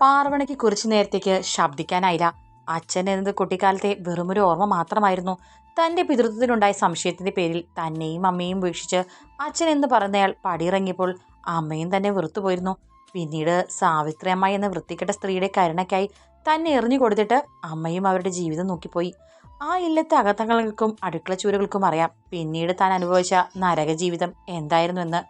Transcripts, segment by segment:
പാർവണയ്ക്ക് കുറച്ചു നേരത്തേക്ക് ശബ്ദിക്കാനായില്ല. അച്ഛൻ എന്നത് കുട്ടിക്കാലത്തെ വെറുമൊരു ഓർമ്മ മാത്രമായിരുന്നു. തന്റെ പിതൃത്വത്തിനുണ്ടായ സംശയത്തിന്റെ പേരിൽ തന്നെയും അമ്മയും വീക്ഷിച്ച് അച്ഛൻ എന്ന് പറഞ്ഞയാൾ പടിയിറങ്ങിയപ്പോൾ അമ്മയും തന്നെ വെറുത്തുപോയിരുന്നു. പിന്നീട് സാവിത്രി അമ്മ എന്ന വൃത്തികെട്ട സ്ത്രീയുടെ കരുണയ്ക്കായി തന്നെ എറിഞ്ഞു കൊടുത്തിട്ട് അമ്മയും അവരുടെ ജീവിതം നോക്കിപ്പോയി. ആ ഇല്ലത്തെ അകത്തങ്ങൾക്കും അടുക്കള ചൂരുകൾക്കും അറിയാം. പിന്നീട് താൻ അനുഭവിച്ച നരക ജീവിതം എന്തായിരുന്നുവെന്ന്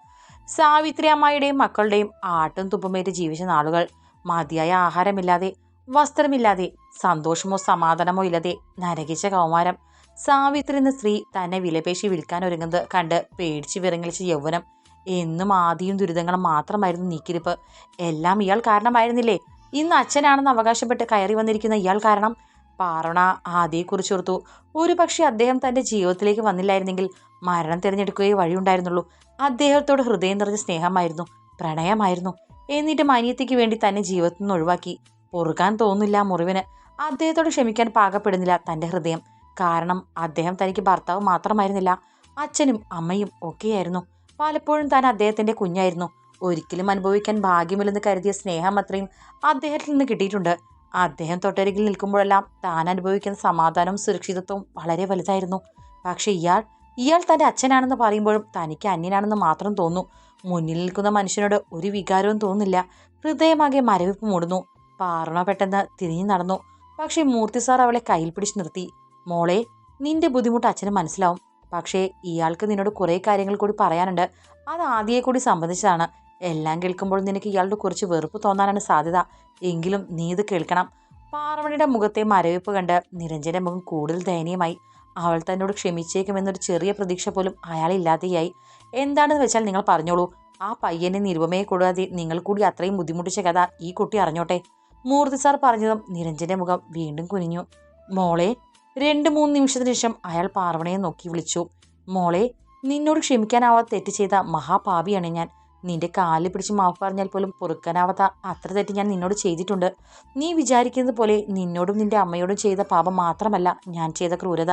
സാവിത്രി അമ്മായിയുടെയും മക്കളുടെയും ആട്ടും തുപ്പുമേറ്റ് ജീവിച്ച നാളുകൾ. മതിയായ ആഹാരമില്ലാതെ വസ്ത്രമില്ലാതെ സന്തോഷമോ സമാധാനമോ ഇല്ലാതെ നരകിച്ച കൗമാരം. സാവിത്രി എന്ന സ്ത്രീ തന്നെ വിലപേശി വിൽക്കാൻ ഒരുങ്ങുന്നത് കണ്ട് പേടിച്ച് വിറങ്ങലിച്ച യൗവനം. എന്നും ആദിയും ദുരിതങ്ങളും മാത്രമായിരുന്നു നീക്കിരിപ്പ് എല്ലാം ഇയാൾ കാരണമായിരുന്നില്ലേ? ഇന്ന് അച്ഛനാണെന്ന് അവകാശപ്പെട്ട് കയറി വന്നിരിക്കുന്ന ഇയാൾ കാരണം പാറണ ആദിയെക്കുറിച്ച് ഓർത്തു. ഒരു പക്ഷേ അദ്ദേഹം തന്റെ ജീവിതത്തിലേക്ക് വന്നില്ലായിരുന്നെങ്കിൽ മരണം തിരഞ്ഞെടുക്കുകയേ വഴിയുണ്ടായിരുന്നുള്ളൂ. അദ്ദേഹത്തോട് ഹൃദയം നിറഞ്ഞ സ്നേഹമായിരുന്നു പ്രണയമായിരുന്നു. എന്നിട്ട് അനിയത്തിക്ക് വേണ്ടി തന്നെ ജീവിതത്തിൽ നിന്ന് ഒഴിവാക്കി. പൊറുക്കാൻ തോന്നില്ല മുറിവിന്. അദ്ദേഹത്തോട് ക്ഷമിക്കാൻ പാകപ്പെടുന്നില്ല തന്റെ ഹൃദയം. കാരണം അദ്ദേഹം തനിക്ക് ഭർത്താവ് മാത്രമായിരുന്നില്ല. അച്ഛനും അമ്മയും ഒക്കെയായിരുന്നു. പലപ്പോഴും താൻ അദ്ദേഹത്തിന്റെ കുഞ്ഞായിരുന്നു. ഒരിക്കലും അനുഭവിക്കാൻ ഭാഗ്യമില്ലെന്ന് കരുതിയ സ്നേഹം അത്രയും അദ്ദേഹത്തിൽ നിന്ന് കിട്ടിയിട്ടുണ്ട്. അദ്ദേഹം തൊട്ടരികിൽ നിൽക്കുമ്പോഴെല്ലാം താൻ അനുഭവിക്കുന്ന സമാധാനവും സുരക്ഷിതത്വവും വളരെ വലുതായിരുന്നു. പക്ഷേ ഇയാൾ ഇയാൾ തന്റെ അച്ഛനാണെന്ന് പറയുമ്പോഴും തനിക്ക് അന്യനാണെന്ന് മാത്രം തോന്നുന്നു. മുന്നിൽ നിൽക്കുന്ന മനുഷ്യനോട് ഒരു വികാരവും തോന്നില്ല ഹൃദയമാകെ മരവിപ്പ് മൂടുന്നു. പാർണ പെട്ടെന്ന് തിരിഞ്ഞു നടന്നു. പക്ഷേ മൂർത്തി സാർ അവളെ കയ്യിൽ പിടിച്ച് നിർത്തി. മോളെ നിന്റെ ബുദ്ധിമുട്ട് അച്ഛന് മനസ്സിലാവും. പക്ഷേ ഇയാൾക്ക് നിന്നോട് കുറേ കാര്യങ്ങൾ കൂടി പറയാനുണ്ട്. അത് ആദ്യയെ കൂടി സംബന്ധിച്ചതാണ്. എല്ലാം കേൾക്കുമ്പോൾ നിനക്ക് ഇയാളുടെ കുറച്ച് വെറുപ്പ് തോന്നാനാണ് സാധ്യത. എങ്കിലും നീ ഇത് കേൾക്കണം. പാർവണിയുടെ മുഖത്തെ മരവിപ്പ് കണ്ട് നിരഞ്ജന്റെ മുഖം കൂടുതൽ ദയനീയമായി. അവൾ തന്നോട് ക്ഷമിച്ചേക്കുമെന്നൊരു ചെറിയ പ്രതീക്ഷ പോലും അയാളില്ലാതെയായി. എന്താണെന്ന് വെച്ചാൽ നിങ്ങൾ പറഞ്ഞോളൂ. ആ പയ്യനെ നിരുപമയെ കൂടാതെ നിങ്ങൾ കൂടി അത്രയും ബുദ്ധിമുട്ടിച്ച കഥ ഈ കുട്ടി അറിഞ്ഞോട്ടെ? മൂർത്തി സാർ പറഞ്ഞതും നിരഞ്ജന്റെ മുഖം വീണ്ടും കുനിഞ്ഞു. മോളെ രണ്ട് മൂന്ന് നിമിഷത്തിന് ശേഷം അയാൾ പാർവണയെ നോക്കി വിളിച്ചു. മോളെ നിന്നോട് ക്ഷമിക്കാനാവാത്ത തെറ്റ് ചെയ്ത മഹാപാപിയാണ് ഞാൻ. നിന്റെ കാലിൽ പിടിച്ച് മാഫ് പറഞ്ഞാൽ പോലും പൊറുക്കാനാവാത്ത അത്ര തെറ്റ് ഞാൻ നിന്നോട് ചെയ്തിട്ടുണ്ട്. നീ വിചാരിക്കുന്നത് പോലെ നിന്നോടും നിന്റെ അമ്മയോടും ചെയ്ത പാപം മാത്രമല്ല ഞാൻ ചെയ്ത ക്രൂരത.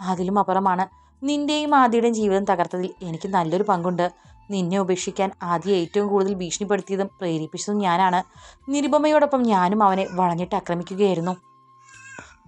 അതിലും അപ്പുറമാണ് നിന്റെയും ആദ്യയുടെയും ജീവിതം തകർത്തതിൽ എനിക്ക് നല്ലൊരു പങ്കുണ്ട്. നിന്നെ ഉപേക്ഷിക്കാൻ ആദ്യം ഏറ്റവും കൂടുതൽ ഭീഷണിപ്പെടുത്തിയതും പ്രേരിപ്പിച്ചതും ഞാനാണ്. നിരുപമയോടൊപ്പം ഞാനും അവനെ വളഞ്ഞിട്ട് ആക്രമിക്കുകയായിരുന്നു.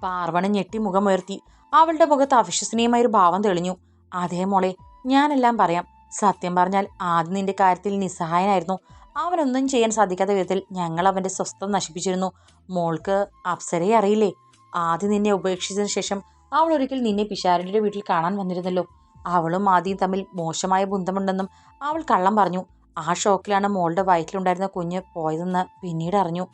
പാർവണ ഞെട്ടി മുഖമുയർത്തി അവളുടെ മുഖത്ത് അവിശ്വസനീയമായൊരു ഭാവം തെളിഞ്ഞു. അതേ മോളെ ഞാനെല്ലാം പറയാം. സത്യം പറഞ്ഞാൽ ആദ്യം നിന്റെ കാര്യത്തിൽ നിസ്സഹായനായിരുന്നു. അവനൊന്നും ചെയ്യാൻ സാധിക്കാത്ത വിധത്തിൽ ഞങ്ങൾ അവന്റെ സ്വസ്ഥത നശിപ്പിച്ചിരുന്നു. മോൾക്ക് അപ്സരയെ അറിയില്ലേ? ആദ്യം നിന്നെ ഉപേക്ഷിച്ചതിന് ശേഷം അവൾ ഒരിക്കൽ നിന്നെ പിഷാരന്റെ വീട്ടിൽ കാണാൻ വന്നിരുന്നല്ലോ. അവളും ആദ്യം തമ്മിൽ മോശമായ ബന്ധമുണ്ടെന്നും അവൾ കള്ളം പറഞ്ഞു. ആ ഷോക്കിലാണ് മോളുടെ വയറ്റിലുണ്ടായിരുന്ന കുഞ്ഞ് പോയതെന്ന് പിന്നീട് അറിഞ്ഞു.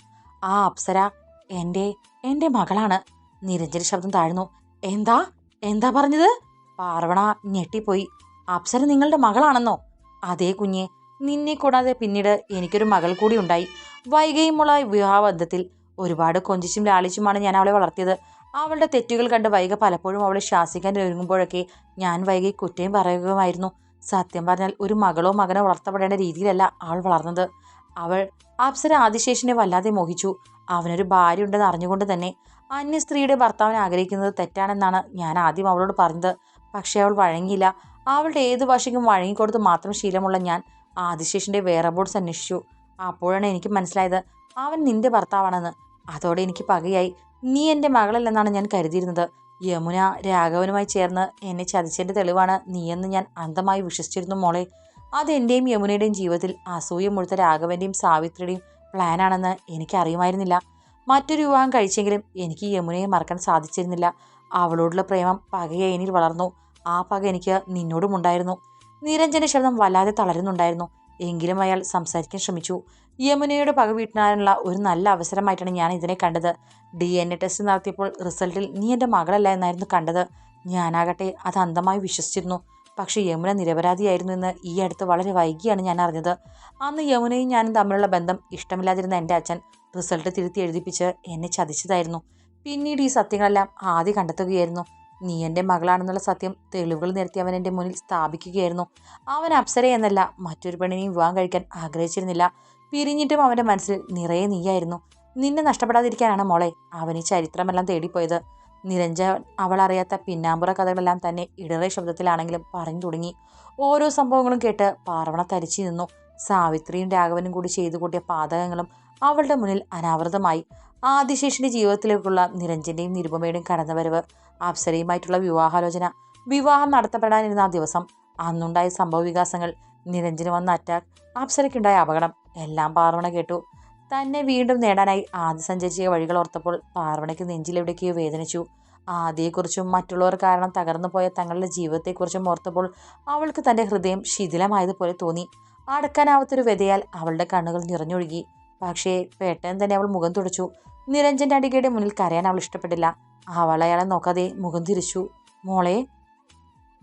ആ അപ്സര എന്റെ എന്റെ മകളാണ്. നിരഞ്ജന ശബ്ദം താഴ്ന്നു. എന്താ? എന്താ പറഞ്ഞത്? പാർവണ ഞെട്ടിപ്പോയി. അപ്സര നിങ്ങളുടെ മകളാണെന്നോ? അതേ കുഞ്ഞെ നിന്നെ കൂടാതെ പിന്നീട് എനിക്കൊരു മകൾ കൂടി ഉണ്ടായി. വൈകയുമുള്ള വിവാഹബന്ധത്തിൽ ഒരുപാട് കൊഞ്ചിച്ചും ലാളിച്ചുമാണ് ഞാൻ അവളെ വളർത്തിയത്. അവളുടെ തെറ്റുകൾ കണ്ട് വൈക പലപ്പോഴും അവളെ ശാസിക്കാൻ ഒരുങ്ങുമ്പോഴൊക്കെ ഞാൻ വൈകി കുറ്റയും പറയുകയുമായിരുന്നു. സത്യം പറഞ്ഞാൽ ഒരു മകളോ മകനോ വളർത്തപ്പെടേണ്ട രീതിയിലല്ല അവൾ വളർന്നത്. അവൾ അപ്സര ആദിശേഷനെ വല്ലാതെ മോഹിച്ചു. അവനൊരു ഭാര്യ ഉണ്ടെന്ന് അറിഞ്ഞുകൊണ്ട് തന്നെ അന്യ സ്ത്രീയുടെ ഭർത്താവിനെ ആഗ്രഹിക്കുന്നത് തെറ്റാണെന്നാണ് ഞാൻ ആദ്യം അവളോട് പറഞ്ഞത്. പക്ഷേ അവൾ വഴങ്ങിയില്ല. അവളുടെ ഏത് ഭാഷയ്ക്കും വഴങ്ങിക്കൊടുത്ത് മാത്രം ശീലമുള്ള ഞാൻ ആദിശേഷന്റെ വേറെ ബോർഡ്സ് അന്വേഷിച്ചു. അപ്പോഴാണ് എനിക്ക് മനസ്സിലായത് അവൻ നിന്റെ ഭർത്താവാണെന്ന്. അതോടെ എനിക്ക് പകയായി. നീ എന്റെ മകളല്ലെന്നാണ് ഞാൻ കരുതിയിരുന്നത്. യമുന രാഘവനുമായി ചേർന്ന് എന്നെ ചതിച്ചതിന്റെ തെളിവാണ് നീയെന്ന് ഞാൻ അന്ധമായി വിശ്വസിച്ചിരുന്നു മോളെ. അത് എന്റെയും യമുനയുടെയും ജീവിതത്തിൽ അസൂയ മുഴുത്ത രാഘവന്റെയും സാവിത്രിയുടെയും പ്ലാനാണെന്ന് എനിക്കറിയുമായിരുന്നില്ല. മറ്റൊരു വിവാഹം കഴിച്ചെങ്കിലും എനിക്ക് യമുനയെ മറക്കാൻ സാധിച്ചിരുന്നില്ല. അവളോടുള്ള പ്രേമം പകയെ എന്നിൽ വളർന്നു. ആ പക എനിക്ക് നിന്നോടുമുണ്ടായിരുന്നു. നിരഞ്ജന ശബ്ദം വല്ലാതെ തളരുന്നുണ്ടായിരുന്നു. എങ്കിലും അയാൾ സംസാരിക്കാൻ ശ്രമിച്ചു. യമുനയുടെ പക വീട്ടിനാനുള്ള ഒരു നല്ല അവസരമായിട്ടാണ് ഞാൻ ഇതിനെ കണ്ടത്. ഡി എൻ എ ടെസ്റ്റ് നടത്തിയപ്പോൾ റിസൾട്ടിൽ നീ എന്റെ മകളല്ല എന്നായിരുന്നു കണ്ടത്. ഞാനാകട്ടെ അത് അന്ധമായി വിശ്വസിച്ചിരുന്നു. പക്ഷേ യമുന നിരപരാധിയായിരുന്നു എന്ന് ഈ അടുത്ത് വളരെ വൈകിയാണ് ഞാൻ അറിഞ്ഞത്. അന്ന് യമുനയും ഞാനും തമ്മിലുള്ള ബന്ധം ഇഷ്ടമില്ലാതിരുന്ന എന്റെ അച്ഛൻ റിസൾട്ട് തിരുത്തി എഴുതിപ്പിച്ച് എന്നെ ചതിച്ചതായിരുന്നു. പിന്നീട് ഈ സത്യങ്ങളെല്ലാം ആദ്യം കണ്ടെത്തുകയായിരുന്നു. നീ എന്റെ മകളാണെന്നുള്ള സത്യം തെളിവുകൾ നിരത്തി അവൻ എന്റെ മുന്നിൽ സ്ഥാപിക്കുകയായിരുന്നു. അവൻ അപ്സര എന്നല്ല മറ്റൊരു പെണ്ണിനെയും വിവാഹം കഴിക്കാൻ ആഗ്രഹിച്ചിരുന്നില്ല. പിരിഞ്ഞിട്ടും അവന്റെ മനസ്സിൽ നിറയെ നീയായിരുന്നു. നിന്നെ നഷ്ടപ്പെടാതിരിക്കാനാണ് മോളെ. അവൻ ഈ ചരിത്രമെല്ലാം തേടിപ്പോയത്. നിരഞ്ജൻ അറിയാത്ത പിന്നാമ്പുറ കഥകളെല്ലാം തന്നെ ഇടറേ ശബ്ദത്തിലാണെങ്കിലും പറഞ്ഞു തുടങ്ങി. ഓരോ സംഭവങ്ങളും കേട്ട് പാർവണ തരിച്ചു നിന്നു. സാവിത്രിയും രാഘവനും കൂടി ചെയ്തു കൂട്ടിയ പാതകങ്ങളും അവളുടെ മുന്നിൽ അനാവൃതമായി. ആദിശേഷിന്റെ ജീവിതത്തിലേക്കുള്ള നിരഞ്ജന്റെയും നിരുപമയുടെയും കടന്നുവരവ് അപ്സരയുമായിട്ടുള്ള വിവാഹാലോചന വിവാഹം നടത്തപ്പെടാനിരുന്ന ആ ദിവസം അന്നുണ്ടായ സംഭവ വികാസങ്ങൾ നിരഞ്ജന് വന്ന അറ്റാക്ക് അപ്സരയ്ക്കുണ്ടായ അപകടം. എല്ലാം പാർവണ കേട്ടു. തന്നെ വീണ്ടും നേടാനായി ആദ്യ സഞ്ചരിച്ച വഴികൾ ഓർത്തപ്പോൾ പാർവണയ്ക്ക് നെഞ്ചിലെവിടേക്കോ വേദനിച്ചു. ആദ്യയെക്കുറിച്ചും മറ്റുള്ളവർ കാരണം തകർന്നു പോയ തങ്ങളുടെ ജീവിതത്തെക്കുറിച്ചും ഓർത്തപ്പോൾ അവൾക്ക് തന്റെ ഹൃദയം ശിഥിലമായതുപോലെ തോന്നി. അടക്കാനാവാത്തൊരു വ്യതയാൽ അവളുടെ കണ്ണുകൾ നിറഞ്ഞൊഴുകി. പക്ഷേ പെട്ടെന്ന് തന്നെ അവൾ മുഖം തുടച്ചു. നിരഞ്ജന്റെ അടികയുടെ മുന്നിൽ കരയാൻ അവൾ ഇഷ്ടപ്പെട്ടില്ല. അവളയാളെ നോക്കാതെ മുഖം തിരിച്ചു. മോളെ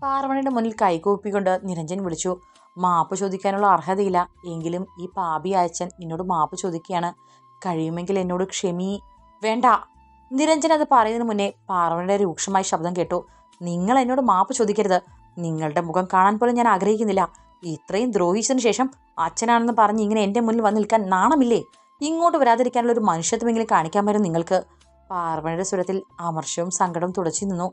പാർവണയുടെ മുന്നിൽ കൈകൂപ്പിക്കൊണ്ട് നിരഞ്ജൻ വിളിച്ചു. മാപ്പ് ചോദിക്കാനുള്ള അർഹതയില്ല. എങ്കിലും ഈ പാപി അയച്ചൻ എന്നോട് മാപ്പ് ചോദിക്കുകയാണ്. കഴിയുമെങ്കിൽ എന്നോട് ക്ഷമി. വേണ്ട. നിരഞ്ജൻ അത് പറയുന്നതിന് മുന്നേ പാർവണിയുടെ രൂക്ഷമായ ശബ്ദം കേട്ടു. നിങ്ങൾ എന്നോട് മാപ്പ് ചോദിക്കരുത്. നിങ്ങളുടെ മുഖം കാണാൻ പോലും ഞാൻ ആഗ്രഹിക്കുന്നില്ല. ഇത്രയും ദ്രോഹിച്ചതിന് ശേഷം അച്ഛനാണെന്ന് പറഞ്ഞ് ഇങ്ങനെ എന്റെ മുന്നിൽ വന്ന് നിൽക്കാൻ നാണമില്ലേ? ഇങ്ങോട്ട് വരാതിരിക്കാനുള്ള ഒരു മനുഷ്യത്വമെങ്കിലും കാണിക്കാൻ വരും നിങ്ങൾക്ക്. പാർവണിയുടെ സ്വരത്തിൽ അമർഷവും സങ്കടവും തുടച്ചു നിന്നു.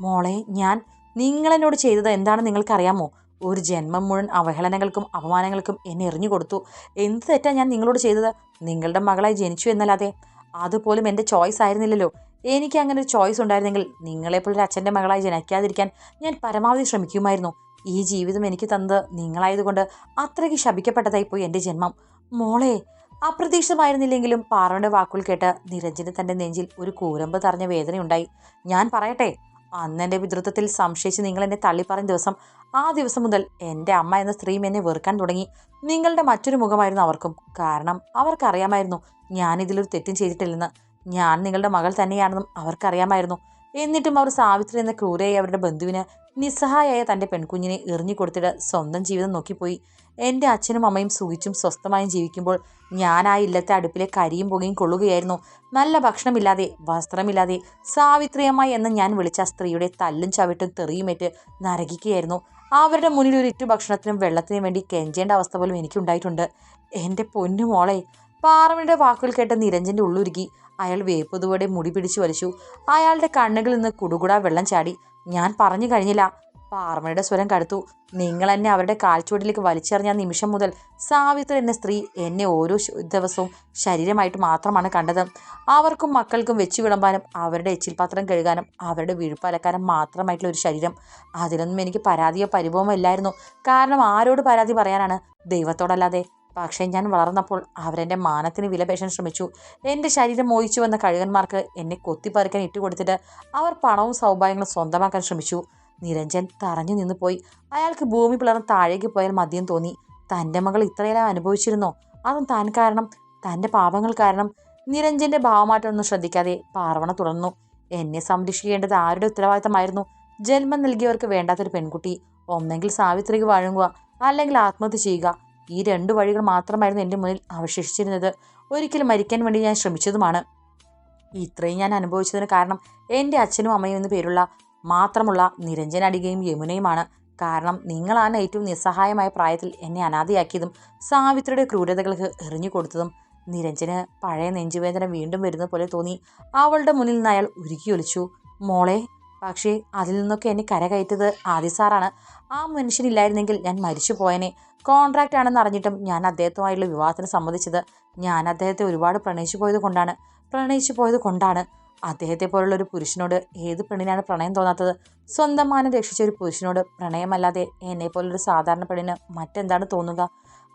മോളെ ഞാൻ നിങ്ങളെന്നോട് ചെയ്തത് എന്താണെന്ന് നിങ്ങൾക്കറിയാമോ? ഒരു ജന്മം മുഴുവൻ അവഹേളനങ്ങൾക്കും അപമാനങ്ങൾക്കും എന്നെ എറിഞ്ഞു കൊടുത്തു. എന്ത് തെറ്റാ ഞാൻ നിങ്ങളോട് ചെയ്തത്? നിങ്ങളുടെ മകളായി ജനിച്ചു എന്നല്ലാതെ അതുപോലും എന്റെ ചോയ്സ് ആയിരുന്നില്ലല്ലോ. എനിക്ക് അങ്ങനെ ഒരു ചോയ്സ് ഉണ്ടായിരുന്നെങ്കിൽ നിങ്ങളെപ്പോലൊരു അച്ഛന്റെ മകളായി ജനിക്കാതിരിക്കാൻ ഞാൻ പരമാവധി ശ്രമിക്കുമായിരുന്നു. ഈ ജീവിതം എനിക്ക് തന്നത് നിങ്ങളായതുകൊണ്ട് അത്രയ്ക്ക് ശപിക്കപ്പെട്ടതായിപ്പോയി എന്റെ ജന്മം. മോളെ അപ്രതീക്ഷിതമായിരുന്നില്ലെങ്കിലും പാറയുടെ വാക്കുകൾ കേട്ട് നിരഞ്ജന് തന്റെ നെഞ്ചിൽ ഒരു കൂരമ്പ് തറഞ്ഞ വേദനയുണ്ടായി. ഞാൻ പറയട്ടെ അന്ന് എന്റെ പിതൃത്വത്തിൽ സംശയിച്ച് നിങ്ങൾ എന്നെ തള്ളിപ്പറഞ്ഞ ദിവസം ആ ദിവസം മുതൽ എന്റെ അമ്മ എന്ന സ്ത്രീയും എന്നെ വെറുക്കാൻ തുടങ്ങി. നിങ്ങളുടെ മറ്റൊരു മുഖമായിരുന്നു അവർക്കും. കാരണം അവർക്കറിയാമായിരുന്നു ഞാൻ ഇതിലൊരു തെറ്റും ചെയ്തിട്ടില്ലെന്ന്. ഞാൻ നിങ്ങളുടെ മകൾ തന്നെയാണെന്നും അവർക്കറിയാമായിരുന്നു. എന്നിട്ടും അവർ സാവിത്രി എന്ന ക്രൂരയായി അവരുടെ ബന്ധുവിന് നിസ്സഹായായ തന്റെ പെൺകുഞ്ഞിനെ എറിഞ്ഞു കൊടുത്തിട്ട് സ്വന്തം ജീവിതം നോക്കിപ്പോയി. എന്റെ അച്ഛനും അമ്മയും സുഖിച്ചും സ്വസ്ഥമായും ജീവിക്കുമ്പോൾ ഞാൻ ആ ഇല്ലത്തെ അടുപ്പിലെ കരിയും പുകയും കൊള്ളുകയായിരുന്നു. നല്ല ഭക്ഷണമില്ലാതെ വസ്ത്രമില്ലാതെ സാവിത്രിയമായി എന്ന് ഞാൻ വിളിച്ച സ്ത്രീയുടെ തല്ലും ചവിട്ടും തെറിയുമേറ്റ് നരകിക്കുകയായിരുന്നു. അവരുടെ മുന്നിൽ ഒരു ഇറ്റു ഭക്ഷണത്തിനും വെള്ളത്തിനും വേണ്ടി കെഞ്ചേണ്ട അവസ്ഥ പോലും എനിക്കുണ്ടായിട്ടുണ്ട്. എന്റെ പൊന്നു മോളെ പാറമയുടെ വാക്കുകൾ കേട്ട് നിരഞ്ജന്റെ ഉള്ളുരുകി അയാൾ വേപ്പതുപോലെ മുടി പിടിച്ചു വലിച്ചു. അയാളുടെ കണ്ണുകളിൽ നിന്ന് കുടുകുടാ വെള്ളം ചാടി. ഞാൻ പറഞ്ഞു കഴിഞ്ഞില്ല പാർമയുടെ സ്വരം കടുത്തു. നിങ്ങൾ എന്നെ അവരുടെ കാൽച്ചുവട്ടിലേക്ക് വലിച്ചെറിഞ്ഞ നിമിഷം മുതൽ സാവിത്രി എന്ന സ്ത്രീ എന്നെ ഓരോ ദിവസവും ശരീരമായിട്ട് മാത്രമാണ് കണ്ടത്. അവർക്കും മക്കൾക്കും വെച്ചു വിളമ്പാനും അവരുടെ എച്ചിൽപാത്രം കഴുകാനും അവരുടെ വിഴുപ്പലക്കാനും മാത്രമായിട്ടുള്ള ഒരു ശരീരം. അതിലൊന്നും എനിക്ക് പരാതിയോ പരിഭവമോ ഇല്ലായിരുന്നു. കാരണം ആരോട് പരാതി പറയാനാണ്? ദൈവത്തോടല്ലാതെ. പക്ഷേ ഞാൻ വളർന്നപ്പോൾ അവരെന്റെ മാനത്തിന് വിലപേശാൻ ശ്രമിച്ചു. എന്റെ ശരീരം മോഹിച്ചു വന്ന കഴുകന്മാർക്ക് എന്നെ കൊത്തിപ്പറിക്കാൻ ഇട്ടുകൊടുത്തിട്ട് അവർ പണവും സൗഭാഗ്യങ്ങളും സ്വന്തമാക്കാൻ ശ്രമിച്ചു. നിരഞ്ജൻ തറഞ്ഞു നിന്ന് പോയി. അയാൾക്ക് ഭൂമി പിളർന്ന് താഴേക്ക് പോയാൽ മദ്യം തോന്നി. തന്റെ മകൾ ഇത്രയെല്ലാം അനുഭവിച്ചിരുന്നോ? അതും താൻ കാരണം തന്റെ പാപങ്ങൾ കാരണം. നിരഞ്ജന്റെ ഭാവമാറ്റമൊന്നും ശ്രദ്ധിക്കാതെ പാർവണ തുടർന്നു. എന്നെ സംരക്ഷിക്കേണ്ടത് ആരുടെ ഉത്തരവാദിത്തമായിരുന്നു? ജന്മം നൽകിയവർക്ക് വേണ്ടാത്തൊരു പെൺകുട്ടി. ഒന്നെങ്കിൽ സാവിത്രിക്ക് വഴങ്ങുക അല്ലെങ്കിൽ ആത്മഹത്യ ചെയ്യുക. ഈ രണ്ട് വഴികൾ മാത്രമായിരുന്നു എന്റെ മുന്നിൽ അവശേഷിച്ചിരുന്നത്. ഒരിക്കലും മരിക്കാൻ വേണ്ടി ഞാൻ ശ്രമിച്ചതുമാണ്. ഇത്രയും ഞാൻ അനുഭവിച്ചതിന് കാരണം എന്റെ അച്ഛനും അമ്മയും എന്ന പേരുള്ള മാത്രമുള്ള നിരഞ്ജൻ അടികയും യമുനയുമാണ്. കാരണം നിങ്ങളാണ് ഏറ്റവും നിസ്സഹായമായ പ്രായത്തിൽ എന്നെ അനാഥയാക്കിയതും സാവിത്രിയുടെ ക്രൂരതകൾക്ക് എറിഞ്ഞു കൊടുത്തതും നിരഞ്ജന് പഴയ നെഞ്ചുവേദന വീണ്ടും വരുന്ന പോലെ തോന്നി. അവളുടെ മുന്നിൽ നിന്ന് അയാൾ ഉരുകിയൊലിച്ചു മോളെ പക്ഷേ അതിൽ നിന്നൊക്കെ എന്നെ കരകയറ്റത് ആദി സാറാണ്. ആ മനുഷ്യനില്ലായിരുന്നെങ്കിൽ ഞാൻ മരിച്ചു പോയനെ. കോൺട്രാക്റ്റ് ആണെന്ന് അറിഞ്ഞിട്ടും ഞാൻ അദ്ദേഹത്തുമായുള്ള വിവാഹത്തിന് സമ്മതിച്ചത്. ഞാൻ അദ്ദേഹത്തെ ഒരുപാട് പ്രണയിച്ചു പോയത് കൊണ്ടാണ്. പ്രണയിച്ചു പോയത് കൊണ്ടാണ്. അദ്ദേഹത്തെ പോലുള്ള ഒരു പുരുഷനോട് ഏത് പെണ്ണിനാണ് പ്രണയം തോന്നാത്തത്? സ്വന്തം മാനം രക്ഷിച്ച ഒരു പുരുഷനോട് പ്രണയമല്ലാതെ എന്നെ പോലൊരു സാധാരണ പെണ്ണിന് മറ്റെന്താണ് തോന്നുക?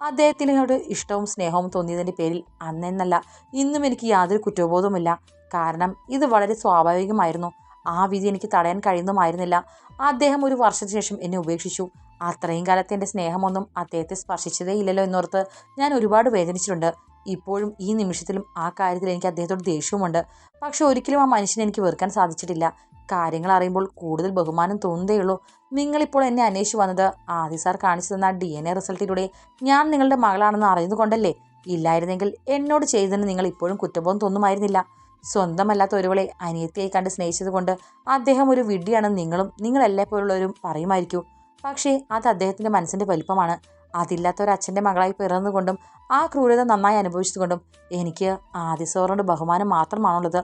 അദ്ദേഹത്തിനോട് ഇഷ്ടവും സ്നേഹവും തോന്നിയതിന്റെ പേരിൽ അന്നെന്നല്ല ഇന്നും എനിക്ക് യാതൊരു കുറ്റബോധവുമില്ല. കാരണം ഇത് വളരെ സ്വാഭാവികമായിരുന്നു. ആ വിധി എനിക്ക് തടയാൻ കഴിയുന്നതുമായിരുന്നില്ല അദ്ദേഹം ഒരു വർഷത്തിന് ശേഷം എന്നെ ഉപേക്ഷിച്ചു. അത്രയും കാലത്തെ എന്റെ സ്നേഹമൊന്നും അദ്ദേഹത്തെ സ്പർശിച്ചതേ ഇല്ലല്ലോ എന്നോർത്ത് ഞാൻ ഒരുപാട് വേദനിച്ചിട്ടുണ്ട്. ഇപ്പോഴും ഈ നിമിഷത്തിലും ആ കാര്യത്തിൽ എനിക്ക് അദ്ദേഹത്തോട് ദേഷ്യവുമുണ്ട്. പക്ഷെ ഒരിക്കലും ആ മനുഷ്യനെ എനിക്ക് വെറുക്കാൻ സാധിച്ചിട്ടില്ല. കാര്യങ്ങൾ അറിയുമ്പോൾ കൂടുതൽ ബഹുമാനം തോന്നുന്നതേയുള്ളൂ നിങ്ങളിപ്പോൾ എന്നെ അന്വേഷിച്ചു വന്നത് ആദി സാർ കാണിച്ചു തന്ന ഡി എൻ എ റിസൾട്ടിലൂടെ ഞാൻ നിങ്ങളുടെ മകളാണെന്ന് അറിഞ്ഞതുകൊണ്ടല്ലേ ഇല്ലായിരുന്നെങ്കിൽ എന്നോട് ചെയ്തതിന് നിങ്ങൾ ഇപ്പോഴും കുറ്റബോധം തോന്നുമായിരുന്നില്ല. സ്വന്തമല്ലാത്ത ഒരുവളെ അനിയത്തിയായി കണ്ട് സ്നേഹിച്ചതുകൊണ്ട് അദ്ദേഹം ഒരു വിഡ്ഢിയാണെന്ന് നിങ്ങളും നിങ്ങളെല്ലാപ്പോലുള്ളവരും പറയുമായിരിക്കൂ. പക്ഷേ അത് അദ്ദേഹത്തിന്റെ മനസ്സിന്റെ വലിപ്പമാണ്. അതില്ലാത്ത ഒരു അച്ഛന്റെ മകളായി പിറന്നുകൊണ്ടും ആ ക്രൂരത നന്നായി അനുഭവിച്ചതുകൊണ്ടും എനിക്ക് ആദിസോറിനോട് ബഹുമാനം മാത്രമാണുള്ളത്.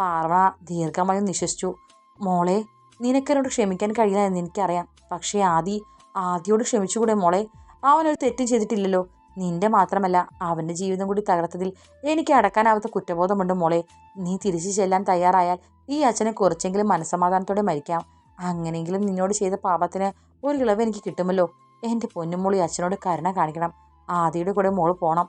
പാർവണ ദീർഘമായും നിശ്വസിച്ചു. മോളെ നിനക്കെന്നോട് ക്ഷമിക്കാൻ കഴിയില്ല എന്ന് എനിക്കറിയാം. പക്ഷേ ആദി ആദിയോട് ക്ഷമിച്ചുകൂടെ മോളെ? അവനൊരു തെറ്റും ചെയ്തിട്ടില്ലല്ലോ. നിന്റെ മാത്രമല്ല അവന്റെ ജീവിതം കൂടി തകർത്തതിൽ എനിക്ക് അടക്കാനാവാത്ത കുറ്റബോധമുണ്ട് മോളെ. നീ തിരിച്ചു ചെല്ലാൻ തയ്യാറായാൽ ഈ അച്ഛനെ കുറച്ചെങ്കിലും മനസ്സമാധാനത്തോടെ മരിക്കാം. അങ്ങനെയെങ്കിലും നിന്നോട് ചെയ്ത പാപത്തിന് ഒരു ഇളവ് എനിക്ക് കിട്ടുമല്ലോ. എന്റെ പൊന്നുമോളി അച്ഛനോട് കരുണ കാണിക്കണം. ആദിയുടെ കൂടെ മോൾ പോകണം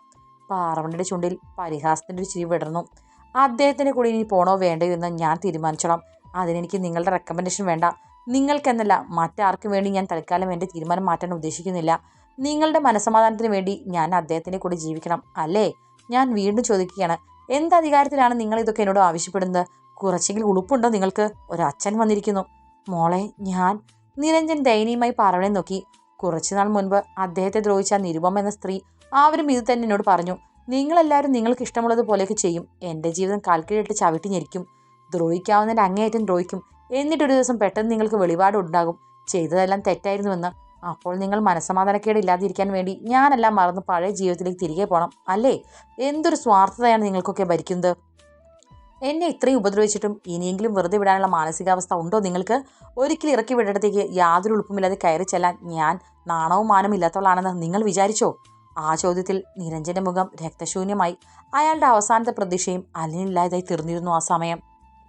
പാറവണിയുടെ ചുണ്ടിൽ പരിഹാസത്തിന്റെ ഒരു ചിരി വിടർന്നു. അദ്ദേഹത്തിന്റെ കൂടെ ഇനി പോണോ വേണ്ടയോ എന്ന് ഞാൻ തീരുമാനിച്ചോളാം. അതിനെനിക്ക് നിങ്ങളുടെ റെക്കമെൻഡേഷൻ വേണ്ട. നിങ്ങൾക്കെന്നല്ല മറ്റാർക്കും വേണ്ടി ഞാൻ തൽക്കാലം എന്റെ തീരുമാനം മാറ്റാൻ ഉദ്ദേശിക്കുന്നില്ല. നിങ്ങളുടെ മനസമാധാനത്തിന് വേണ്ടി ഞാൻ അദ്ദേഹത്തിന്റെ കൂടെ ജീവിക്കണം. അല്ലേ? ഞാൻ വീണ്ടും ചോദിക്കുകയാണ്. എന്ത് അധികാരത്തിലാണ് നിങ്ങൾ ഇതൊക്കെ എന്നോട് ആവശ്യപ്പെടുന്നത്? കുറച്ചെങ്കിലും ഉളുപ്പുണ്ടോ നിങ്ങൾക്ക്? ഒരച്ഛൻ വന്നിരിക്കുന്നു. മോളെ ഞാൻ നിരഞ്ജൻ ദയനീയമായി പാറവണെ നോക്കി. കുറച്ചുനാൾ മുൻപ് അദ്ദേഹത്തെ ദ്രോഹിച്ച നിരുപം എന്ന സ്ത്രീ ആവരും ഇത് തന്നെ എന്നോട് പറഞ്ഞു നിങ്ങളെല്ലാവരും നിങ്ങൾക്ക് ഇഷ്ടമുള്ളതുപോലെയൊക്കെ ചെയ്യും. എന്റെ ജീവിതം കാൽക്കീഴിട്ട് ചവിട്ടി ഞെരിക്കും ദ്രോഹിക്കാവുന്നതിന്റെ അങ്ങേയറ്റം ദ്രോഹിക്കും. എന്നിട്ടൊരു ദിവസം പെട്ടെന്ന് നിങ്ങൾക്ക് വെളിപാടുണ്ടാകും ചെയ്തതെല്ലാം തെറ്റായിരുന്നുവെന്ന്. അപ്പോൾ നിങ്ങൾ മനസ്സമാധാനക്കേട് ഇല്ലാതിരിക്കാൻ വേണ്ടി ഞാനെല്ലാം മറന്ന് പഴയ ജീവിതത്തിലേക്ക് തിരികെ പോകണം അല്ലേ? എന്തൊരു സ്വാർത്ഥതയാണ് നിങ്ങൾക്കൊക്കെ ഭരിക്കുന്നത്. എന്നെ ഇത്രയും ഉപദ്രവിച്ചിട്ടും ഇനിയെങ്കിലും വെറുതെ വിടാനുള്ള മാനസികാവസ്ഥ ഉണ്ടോ നിങ്ങൾക്ക്? ഒരിക്കലും ഇറക്കി വിടത്തേക്ക് യാതൊരു ഉളുപ്പുമില്ലാതെ കയറി ചെല്ലാൻ ഞാൻ നാണവും മാനവും ഇല്ലാത്തവളാണെന്ന് നിങ്ങൾ വിചാരിച്ചോ? ആ ചോദ്യത്തിൽ നിരഞ്ജന്റെ മുഖം രക്തശൂന്യമായി. അയാളുടെ അവസാനത്തെ പ്രതീക്ഷയും അലിനില്ലാതായി തീർന്നിരുന്നു ആ സമയം.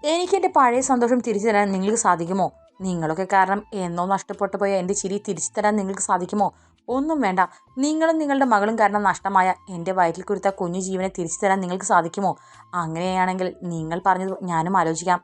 എനിക്ക് എന്റെ പഴയ സന്തോഷം തിരിച്ചു തരാൻ നിങ്ങൾക്ക് സാധിക്കുമോ? നിങ്ങളൊക്കെ കാരണം എന്നോ നഷ്ടപ്പെട്ടു പോയ എന്റെ ചിരി തിരിച്ചു തരാൻ നിങ്ങൾക്ക് സാധിക്കുമോ? ഒന്നും വേണ്ട. നിങ്ങളും നിങ്ങളുടെ മകളും കാരണം നഷ്ടമായ എന്റെ വയറ്റിൽ കുരുത്ത കുഞ്ഞു ജീവനെ തിരിച്ചു തരാൻ നിങ്ങൾക്ക് സാധിക്കുമോ? അങ്ങനെയാണെങ്കിൽ നിങ്ങൾ പറഞ്ഞത് ഞാനും ആലോചിക്കാം.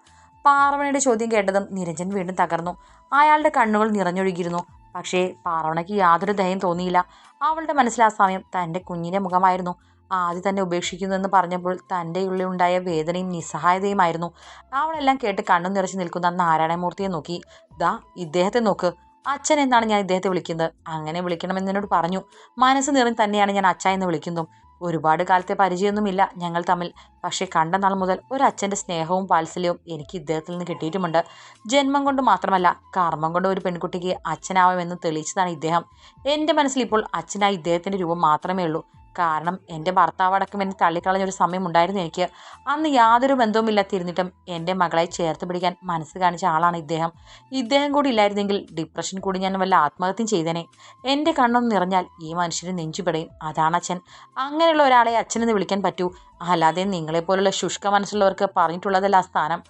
പാർവണയുടെ ചോദ്യം കേട്ടതും നിരഞ്ജൻ വീണ്ടും തകർന്നു. അയാളുടെ കണ്ണുകൾ നിറഞ്ഞൊഴുകിയിരുന്നു. പക്ഷേ പാർവണയ്ക്ക് യാതൊരു ദയം തോന്നിയില്ല. അവളുടെ മനസ്സിൽ ആ സമയം തന്റെ കുഞ്ഞിന്റെ മുഖമായിരുന്നു. ആദ്യം തന്നെ ഉപേക്ഷിക്കുന്നു എന്ന് പറഞ്ഞപ്പോൾ തന്റെ ഉള്ളിൽ ഉണ്ടായ വേദനയും നിസ്സഹായതയുമായിരുന്നു അവളെല്ലാം കേട്ട് കണ്ണു നിറച്ച് നിൽക്കുന്ന നാരായണമൂർത്തിയെ നോക്കി. ദാ ഇദ്ദേഹത്തെ നോക്ക്. അച്ഛൻ എന്നാണ് ഞാൻ ഇദ്ദേഹത്തെ വിളിക്കുന്നത്? അങ്ങനെ വിളിക്കണമെന്ന് എന്നോട് പറഞ്ഞു. മനസ്സ് നിറഞ്ഞ് തന്നെയാണ് ഞാൻ അച്ഛ എന്ന് വിളിക്കുന്നതും. ഒരുപാട് കാലത്തെ പരിചയമൊന്നുമില്ല ഞങ്ങൾ തമ്മിൽ. പക്ഷേ കണ്ട നാൾ മുതൽ ഒരു അച്ഛന്റെ സ്നേഹവും വാത്സല്യവും എനിക്ക് ഇദ്ദേഹത്തിൽ നിന്ന് കിട്ടിയിട്ടുമുണ്ട്. ജന്മം കൊണ്ട് മാത്രമല്ല കർമ്മം കൊണ്ട് ഒരു പെൺകുട്ടിക്ക് അച്ഛനാവുമെന്ന് തെളിയിച്ചതാണ് ഇദ്ദേഹം. എന്റെ മനസ്സിൽ ഇപ്പോൾ അച്ഛനായി ഇദ്ദേഹത്തിന്റെ രൂപം മാത്രമേ ഉള്ളൂ. കാരണം എന്റെ ഭർത്താവടക്കം എന്നെ തള്ളിക്കളഞ്ഞൊരു സമയം ഉണ്ടായിരുന്നു എനിക്ക്. അന്ന് യാതൊരു ബന്ധവുമില്ലാത്തിരുന്നിട്ടും എന്റെ മകളെ ചേർത്ത് പിടിക്കാൻ മനസ്സ് കാണിച്ച ആളാണ് ഇദ്ദേഹം. ഇദ്ദേഹം കൂടി ഇല്ലായിരുന്നെങ്കിൽ ഡിപ്രഷൻ കൂടി ഞാൻ വല്ല ആത്മഹത്യം ചെയ്തേനെ. എന്റെ കണ്ണൊന്ന് നിറഞ്ഞാൽ ഈ മനുഷ്യന് നെഞ്ചുപിടയും. അതാണ് അച്ഛൻ. അങ്ങനെയുള്ള ഒരാളെ അച്ഛനെന്ന് വിളിക്കാൻ പറ്റൂ. അല്ലാതെ നിങ്ങളെപ്പോലുള്ള ശുഷ്ക മനസ്സുള്ളവർക്ക് പറഞ്ഞിട്ടുള്ളതല്ല സ്ഥാനം.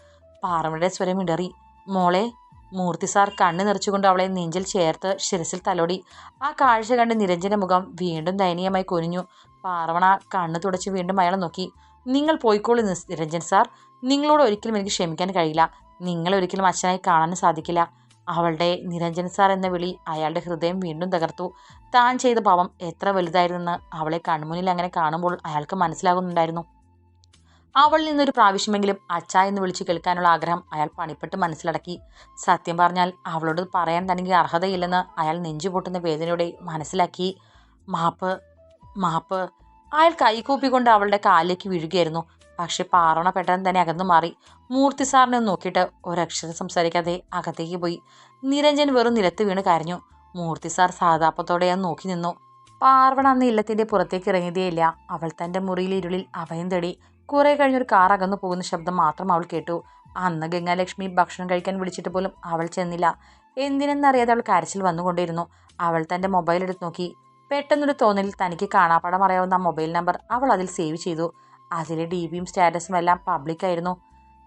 പാറമയുടെ സ്വരം ഇടറി. മോളെ മൂർത്തി സാർ കണ്ണ് നിറച്ചുകൊണ്ട് അവളെ നെഞ്ചിൽ ചേർത്ത് ശിരസിൽ തലോടി. ആ കാഴ്ച കണ്ട് നിരഞ്ജന മുഖം വീണ്ടും ദയനീയമായി കൊനിഞ്ഞു. പാർവണ കണ്ണു തുടച്ച് വീണ്ടും അയാളെ നോക്കി. നിങ്ങൾ പോയിക്കോളൂ നിരഞ്ജൻ സാർ. നിങ്ങളോട് ഒരിക്കലും എനിക്ക് ക്ഷമിക്കാൻ കഴിയില്ല. നിങ്ങൾ ഒരിക്കലും അച്ഛനായി കാണാൻ സാധിക്കില്ല. അവളുടെ നിരഞ്ജൻ സാർ എന്ന വിളി അയാളുടെ ഹൃദയം വീണ്ടും തകർത്തു. താൻ ചെയ്ത പാവം എത്ര വലുതായിരുന്നെന്ന് അവളെ കൺമുന്നിൽ അങ്ങനെ കാണുമ്പോൾ അയാൾക്ക് മനസ്സിലാകുന്നുണ്ടായിരുന്നു. അവളിൽ നിന്നൊരു പ്രാവശ്യമെങ്കിലും അച്ഛ എന്ന് വിളിച്ച് കേൾക്കാനുള്ള ആഗ്രഹം അയാൾ പണിപ്പെട്ട് മനസ്സിലടക്കി. സത്യം പറഞ്ഞാൽ അവളോട് പറയാൻ തനിക്ക് അർഹതയില്ലെന്ന് അയാൾ നെഞ്ചുപൊട്ടുന്ന വേദനയോടെ മനസ്സിലാക്കി. മാപ്പ് മാപ്പ്. അയാൾ കൈകൂപ്പിക്കൊണ്ട് അവളുടെ കാലിലേക്ക് വീഴുകയായിരുന്നു. പക്ഷെ പാറണ പെട്ടെന്ന് തന്നെ അകന്നു മാറി. മൂർത്തി സാറിനെ നോക്കിയിട്ട് ഒരക്ഷരം സംസാരിക്കാതെ അകത്തേക്ക് പോയി. നിരഞ്ജൻ വെറും നിലത്ത് വീണ് കരഞ്ഞു. മൂർത്തി സാർ സാതാപ്പത്തോടെ ഞാൻ നോക്കി നിന്നു. പാർവണ അന്ന് ഇല്ലത്തിന്റെ പുറത്തേക്ക് ഇറങ്ങിയതേയില്ല. അവൾ തന്റെ മുറിയിൽ ഇരുളിൽ അഭയം തേടി കുറെ കഴിഞ്ഞൊരു കാർ അകന്നു പോകുന്ന ശബ്ദം മാത്രം അവൾ കേട്ടു. അന്ന് ഗംഗാലക്ഷ്മി ഭക്ഷണം കഴിക്കാൻ വിളിച്ചിട്ട് പോലും അവൾ ചെന്നില്ല. എന്തിനെന്നറിയാതെ അവൾ കരച്ചിൽ വന്നുകൊണ്ടിരുന്നു അവൾ തന്റെ മൊബൈൽ എടുത്ത് നോക്കി. പെട്ടെന്നൊരു തോന്നലിൽ തനിക്ക് കാണാപ്പാടം അറിയാവുന്ന മൊബൈൽ നമ്പർ അവൾ അതിൽ സേവ് ചെയ്തു. അതിലെ ഡി ബിയും സ്റ്റാറ്റസും എല്ലാം പബ്ലിക്കായിരുന്നു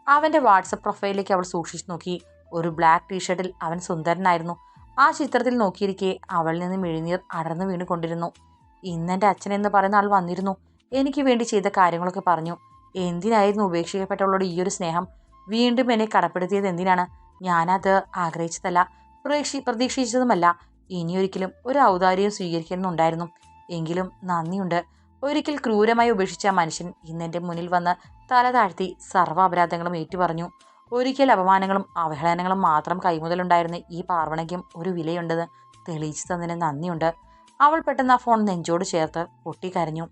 അവന്റെ വാട്സപ്പ് പ്രൊഫൈലിലേക്ക് അവൾ സൂക്ഷിച്ചു നോക്കി. ഒരു ബ്ലാക്ക് ടീഷർട്ടിൽ അവൻ സുന്ദരനായിരുന്നു. ആ ചിത്രത്തിൽ നോക്കിയിരിക്കെ അവളിൽ നിന്ന് മിഴിനീർ അടർന്നു വീണുകൊണ്ടിരുന്നു ഇന്നെന്റെ അച്ഛൻ എന്ന് പറയുന്ന ആൾ വന്നിരുന്നു. എനിക്ക് വേണ്ടി ചെയ്ത കാര്യങ്ങളൊക്കെ പറഞ്ഞു. എന്തിനായിരുന്നു ഉപേക്ഷിക്കപ്പെട്ടവളോട് ഈ ഒരു സ്നേഹം? വീണ്ടും എന്നെ കടപ്പെടുത്തിയത് എന്തിനാണ്? ഞാനത് ആഗ്രഹിച്ചതല്ല പ്രതീക്ഷി പ്രതീക്ഷിച്ചതുമല്ല. ഇനിയൊരിക്കലും ഒരു ഔദാര്യം സ്വീകരിക്കുന്നുണ്ടായിരുന്നു എങ്കിലും നന്ദിയുണ്ട്. ഒരിക്കൽ ക്രൂരമായി ഉപേക്ഷിച്ച മനുഷ്യൻ ഇന്നെന്റെ മുന്നിൽ വന്ന് തല താഴ്ത്തി സർവ അപരാധങ്ങളും ഏറ്റുപറഞ്ഞു. ഒരിക്കൽ അപമാനങ്ങളും അവഹേളനങ്ങളും മാത്രം കൈമുതലുണ്ടായിരുന്ന ഈ പാർവണയ്ക്കും ഒരു വിലയുണ്ടെന്ന് തെളിയിച്ചു തന്നതിന് നന്ദിയുണ്ട്. അവൾ പെട്ടെന്ന് ആ ഫോൺ നെഞ്ചോട് ചേർത്ത് പൊട്ടിക്കരഞ്ഞു.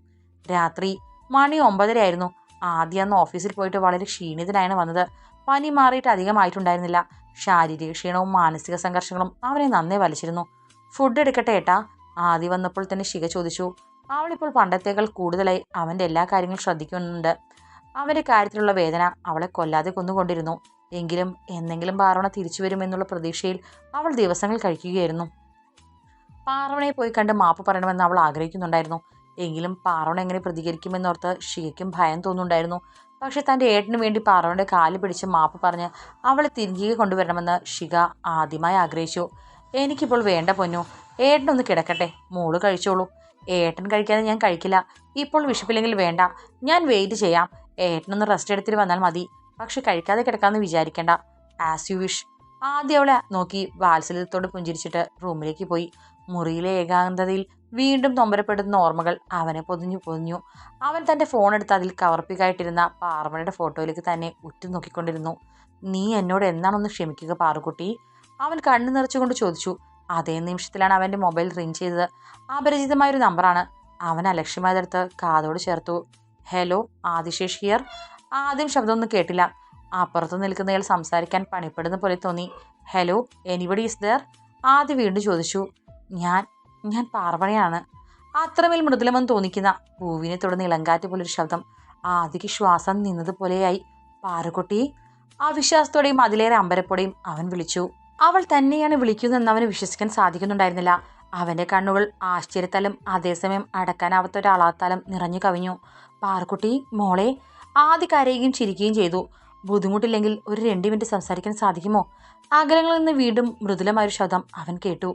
രാത്രി മണി ഒമ്പതരയായിരുന്നു. ആദ്യം അന്ന് ഓഫീസിൽ പോയിട്ട് വളരെ ക്ഷീണിതനായാണ് വന്നത്. പനി മാറിയിട്ട് അധികമായിട്ടുണ്ടായിരുന്നില്ല ശാരീരിക ക്ഷീണവും മാനസിക സംഘർഷങ്ങളും അവനെ നന്നേ വലിച്ചിരുന്നു. ഫുഡ് എടുക്കട്ടെ ഏട്ടാ? ആദ്യം വന്നപ്പോൾ തന്നെ ശിഖ ചോദിച്ചു. അവളിപ്പോൾ പണ്ടത്തേക്കാൾ കൂടുതലായി അവന്റെ എല്ലാ കാര്യങ്ങളും ശ്രദ്ധിക്കുന്നുണ്ട്. അവന്റെ കാര്യത്തിലുള്ള വേദന അവളെ കൊല്ലാതെ കൊന്നുകൊണ്ടിരുന്നു. എങ്കിലും എന്തെങ്കിലും പാർവണ തിരിച്ചു വരുമെന്നുള്ള പ്രതീക്ഷയിൽ അവൾ ദിവസങ്ങൾ കഴിക്കുകയായിരുന്നു. പാർവണയെ പോയി കണ്ട് മാപ്പ് പറയണമെന്ന് അവൾ ആഗ്രഹിക്കുന്നുണ്ടായിരുന്നു. എങ്കിലും പാറോൺ എങ്ങനെ പ്രതികരിക്കുമെന്നോർത്ത് ഷിയയ്ക്കും ഭയം തോന്നുന്നുണ്ടായിരുന്നു. പക്ഷെ തന്റെ ഏട്ടന് വേണ്ടി പാറോണിന്റെ കാൽ പിടിച്ച് മാപ്പ് പറഞ്ഞ് അവളെ തിരികെ കൊണ്ടുവരണമെന്ന് ഷിക ആദ്യമായി ആഗ്രഹിച്ചു. എനിക്കിപ്പോൾ വേണ്ട പൊന്നു. ഏട്ടനൊന്ന് കിടക്കട്ടെ. മോൾ കഴിച്ചോളൂ. ഏട്ടൻ കഴിക്കാതെ ഞാൻ കഴിക്കില്ല. ഇപ്പോൾ വിശപ്പില്ലെങ്കിൽ വേണ്ട. ഞാൻ വെയിറ്റ് ചെയ്യാം. ഏട്ടനൊന്ന് റെസ്റ്റ് എടുത്തിട്ട് വന്നാൽ മതി. പക്ഷെ കഴിക്കാതെ കിടക്കാമെന്ന് വിചാരിക്കേണ്ട. ആസ് യു വിഷ് ആദ്യം അവളെ നോക്കി വാത്സല്യത്തോട് പുഞ്ചിരിച്ചിട്ട് റൂമിലേക്ക് പോയി. മുറിയിലെ ഏകാന്തതയിൽ വീണ്ടും നൊമ്പരപ്പെടുന്ന ഓർമ്മകൾ അവനെ പൊതിഞ്ഞു പൊതിഞ്ഞു. അവൻ തന്റെ ഫോൺ എടുത്ത് അതിൽ കവർപ്പിക്കായിട്ടിരുന്ന പാർമണയുടെ ഫോട്ടോയിലേക്ക് തന്നെ ഉറ്റുനോക്കിക്കൊണ്ടിരുന്നു നീ എന്നോട് എന്നാണൊന്ന് ക്ഷമിക്കുക പാറുകുട്ടി? അവൻ കണ്ണു നിറച്ചുകൊണ്ട് ചോദിച്ചു. അതേ നിമിഷത്തിലാണ് അവന്റെ മൊബൈൽ റിങ് ചെയ്തത്. അപരിചിതമായൊരു നമ്പറാണ്. അവൻ അലക്ഷ്യമായതെടുത്ത് കാതോട് ചേർത്തു. Hello Adishesh here? ആദ്യം ശബ്ദമൊന്നും കേട്ടില്ല. അപ്പുറത്ത് നിൽക്കുന്നയാൾ സംസാരിക്കാൻ പണിപ്പെടുന്ന പോലെ തോന്നി. ഹലോ എനിബഡി ഈസ് ദർ ആദ്യ വീണ്ടും ചോദിച്ചു. ഞാൻ ഞാൻ പാർവണയാണ് അത്രമേൽ മൃദുലമെന്ന് തോന്നിക്കുന്ന പൂവിനെ തുടർന്ന് ഇളങ്കാറ്റ് പോലൊരു ശബ്ദം. ആദ്യക്ക് ശ്വാസം നിന്നതുപോലെയായി പാറുകുട്ടി. അവിശ്വാസത്തോടെയും അതിലേറെ അമ്പരപ്പോടെയും അവൻ വിളിച്ചു. അവൾ തന്നെയാണ് വിളിക്കുന്നതെന്ന് അവന് വിശ്വസിക്കാൻ സാധിക്കുന്നുണ്ടായിരുന്നില്ല. അവന്റെ കണ്ണുകൾ ആശ്ചര്യത്താലും അതേസമയം അടക്കാനാവാത്ത ഒരാളാത്താലും നിറഞ്ഞു കവിഞ്ഞു. പാറുക്കുട്ടി മോളെ. ആദ്യ കരയുകയും ചിരിക്കുകയും ചെയ്തു. ബുദ്ധിമുട്ടില്ലെങ്കിൽ ഒരു രണ്ട് മിനിറ്റ് സംസാരിക്കാൻ സാധിക്കുമോ? അകലങ്ങളിൽ നിന്ന് വീണ്ടും മൃദുലമായൊരു ശബ്ദം അവൻ കേട്ടു.